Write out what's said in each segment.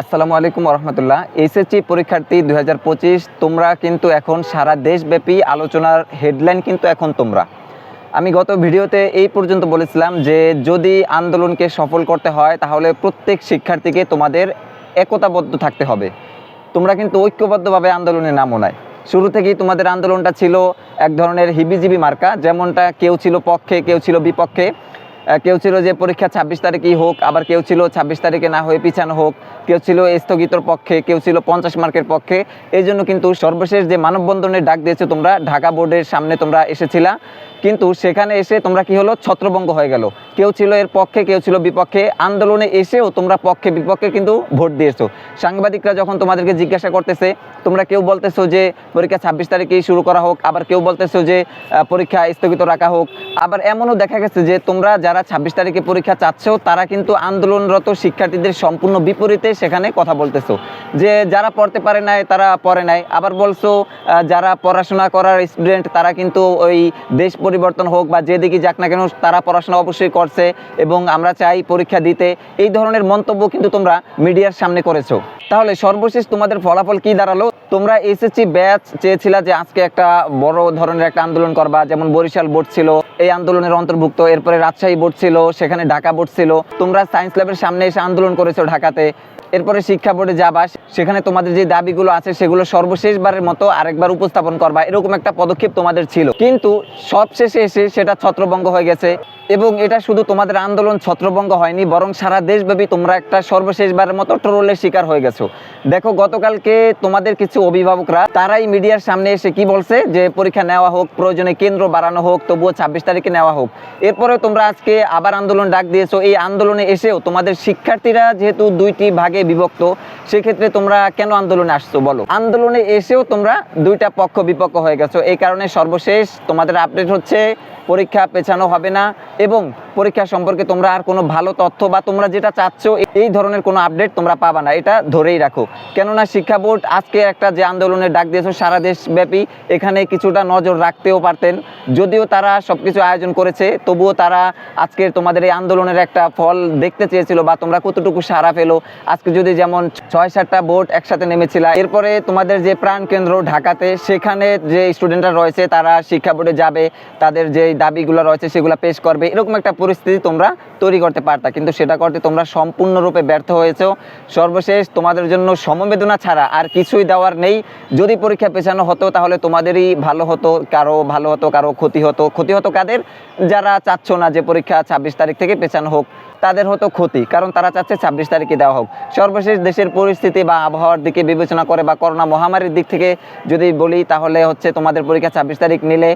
আসসালামু আলাইকুম রহমতুল্লাহ এসএসসি পরীক্ষার্থী দু হাজার পঁচিশ, তোমরা কিন্তু এখন সারা দেশব্যাপী আলোচনার হেডলাইন কিন্তু এখন তোমরা। আমি গত ভিডিওতে এই পর্যন্ত বলেছিলাম যে যদি আন্দোলনকে সফল করতে হয়, তাহলে প্রত্যেক শিক্ষার্থীকে তোমাদের একতাবদ্ধ থাকতে হবে। তোমরা কিন্তু ঐক্যবদ্ধভাবে আন্দোলনে নামো নাই। শুরু থেকেই তোমাদের আন্দোলনটা ছিল এক ধরনের হিবিজিবি মার্কা, যেমনটা কেউ ছিল পক্ষে, কেউ ছিল বিপক্ষে। কেউ ছিল যে পরীক্ষা ছাব্বিশ তারিখেই হোক, আবার কেউ ছিল ছাব্বিশ তারিখে না হয়ে পিছানো হোক, কেউ ছিল স্থগিতর পক্ষে, কেউ ছিল পঞ্চাশ মার্কের পক্ষে, এই জন্য কিন্তু সর্বশেষ যে মানববন্ধনের ডাক দিয়েছ তোমরা, ঢাকা বোর্ডের সামনে তোমরা এসেছিলা। কিন্তু সেখানে এসে তোমরা কি হলো? ছত্রভঙ্গ হয়ে গেল। কেউ ছিল এর পক্ষে, কেউ ছিল বিপক্ষে, আন্দোলনে এসেও তোমরা পক্ষে, বিপক্ষে কিন্তু ভোট দিয়েছ। সাংবাদিকরা যখন তোমাদেরকে জিজ্ঞাসা করতেছে, তোমরা কেউ বলতেছো যে পরীক্ষা ছাব্বিশ তারিখেই শুরু করা হোক, আবার কেউ বলতেছো যে পরীক্ষা স্থগিত রাখা হোক আবার এমনও দেখা গেছে যে তোমরা যারা ছাব্বিশ তারিখে পরীক্ষা চাচ্ছ, তারা কিন্তু আন্দোলনরত শিক্ষার্থীদের সম্পূর্ণ বিপরীতে সেখানে কথা বলতেছো। যে যারা পড়তে পারে নাই, তারা পড়ে নাই। আবার বলছো যারা পড়াশোনা করার স্টুডেন্ট তারা কিন্তু ওই দেশ পরিবর্তন হোক বা যেদিকে যাক না কেন, তারা পড়াশোনা অবশ্যই করছে এবং আমরা চাই পরীক্ষা দিতে। এই ধরনের মন্তব্য কিন্তু তোমরা মিডিয়ার সামনে করেছ। তাহলে সর্বশেষ তোমাদের ফলাফল কি দাঁড়াল? তোমরা এসএসসি ব্যাচ চেয়েছিলা যে আজকে একটা বড় ধরনের একটা আন্দোলন করবা, যেমন বরিশাল বোর্ড ছিল, এই আন্দোলনের অন্তর্ভুক্ত, এরপরে রাজশাহী বোর্ড ছিল, সেখানে ঢাকা বোর্ড ছিল। তোমরা সায়েন্স ল্যাবের সামনে এসে আন্দোলন করেছ ঢাকাতে। এরপরে শিক্ষা বোর্ডে যাবা, সেখানে তোমাদের যে দাবিগুলো আছে সেগুলো সর্বশেষবারের মতো আরেকবার উপস্থাপন করবা। এরকম একটা পদক্ষেপ তোমাদের ছিল। কিন্তু সবশেষে এসে সেটা ছত্রভঙ্গ হয়ে গেছে এবং এটা শুধু তোমাদের আন্দোলন ছত্রভঙ্গ হয়নি, বরং সারা দেশব্যাপী তোমরা একটা সর্বশেষবারের মতো ট্রোলের শিকার হয়ে গেছো। দেখো, গতকালকে তোমাদের কিছু অভিভাবকরা, তারাই মিডিয়ার সামনে এসে কি বলছে? যে পরীক্ষা নেওয়া হোক, প্রয়োজনে কেন্দ্র বাড়ানো হোক, তবুও ছাব্বিশ তারিখে নেওয়া হোক। এরপরে তোমরা আজকে আবার আন্দোলন ডাক দিয়েছ। এই আন্দোলনে এসেও তোমাদের শিক্ষার্থীরা যেহেতু দুইটি ভাগে বিভক্ত, সেক্ষেত্রে তোমরা কেন আন্দোলনে আসছো বলো? আন্দোলনে এসেও তোমরা দুইটা পক্ষ বিপক্ষ হয়ে গেছো। এই কারণে সর্বশেষ তোমাদের আপডেট হচ্ছে, পরীক্ষা পেছানো হবে না। এবং পরীক্ষা সম্পর্কে তোমরা আর কোনো ভালো তথ্য বা তোমরা যেটা চাচ্ছ, এই ধরনের কোনো আপডেট তোমরা পাবা না। এটা ধরেই রাখো। কেননা শিক্ষা বোর্ড আজকে একটা যে আন্দোলনের ডাক দিয়েছে, সারা দেশব্যাপী এখানে কিছুটা নজর রাখতেও পারতেন। যদিও তারা সব কিছু আয়োজন করেছে, তবুও তারা আজকের তোমাদের এই আন্দোলনের একটা ফল দেখতে চেয়েছিল বা তোমরা কতটুকু সারা পেল। আজকে যদি যেমন ছয় সাতটা বোর্ড একসাথে নেমেছিল, এরপরে তোমাদের যে প্রাণ কেন্দ্র ঢাকাতে, সেখানে যে স্টুডেন্টরা রয়েছে, তারা শিক্ষা বোর্ডে যাবে, তাদের যে দাবিগুলো রয়েছে, সেগুলো পেশ করবে। এরকম একটা পরিস্থিতি তোমরা তৈরি করতে পারতা। কিন্তু সেটা করতে তোমরা সম্পূর্ণরূপে ব্যর্থ হয়েছো। সর্বশেষ তোমাদের জন্য সমবেদনা ছাড়া আর কিছুই দেওয়ার নেই। যদি পরীক্ষা পেছানো হতো তাহলে তোমাদেরই ভালো হতো, কারও ভালো হতো, কারও ক্ষতি হতো। ক্ষতি হতো কাদের? যারা চাচ্ছ না যে পরীক্ষা ছাব্বিশ তারিখ থেকে পেছানো হোক, তাদের হতো ক্ষতি, কারণ তারা চাচ্ছে ছাব্বিশ তারিখে দেওয়া হোক। সর্বশেষ দেশের পরিস্থিতি বা আবহাওয়ার দিকে বিবেচনা করে বা করোনা মহামারীর দিক থেকে যদি বলি, তাহলে হচ্ছে তোমাদের পরীক্ষা ছাব্বিশ তারিখ নিলে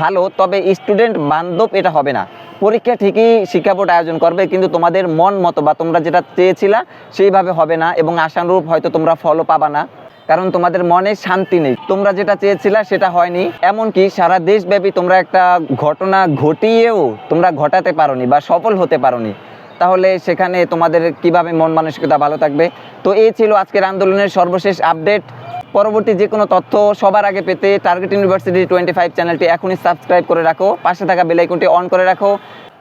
ভালো। তবে স্টুডেন্ট বান্ধব এটা হবে না। পরীক্ষা ঠিকই শিক্ষা বোর্ড আয়োজন করবে, কিন্তু তোমাদের মন মতো বা তোমরা যেটা চেয়েছিলা সেইভাবে হবে না এবং আশানুরূপ হয়তো তোমরা ফলও পাবা না, কারণ তোমাদের মনে শান্তি নেই। তোমরা যেটা চেয়েছিলা সেটা হয়নি, এমনকি সারা দেশব্যাপী তোমরা একটা ঘটনা ঘটিয়েও তোমরা ঘটাতে পারোনি বা সফল হতে পারোনি। তাহলে সেখানে তোমাদের কীভাবে মন মানসিকতা ভালো থাকবে? তো এই ছিল আজকের আন্দোলনের সর্বশেষ আপডেট। পরবর্তী যে কোনো তথ্য সবার আগে পেতে টার্গেট ইউনিভার্সিটি টোয়েন্টি ফাইভ চ্যানেলটি এখনই সাবস্ক্রাইব করে রাখো, পাশে থাকা বেলাইকনটি অন করে রাখো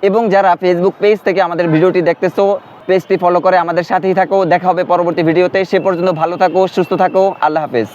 এবং যারা ফেসবুক পেজ থেকে আমাদের ভিডিওটি দেখতেছো পেজটি ফলো করে আমাদের সাথেই থাকো। দেখা হবে পরবর্তী ভিডিওতে সে পর্যন্ত ভালো থাকো, সুস্থ থাকো। আল্লাহ হাফেজ।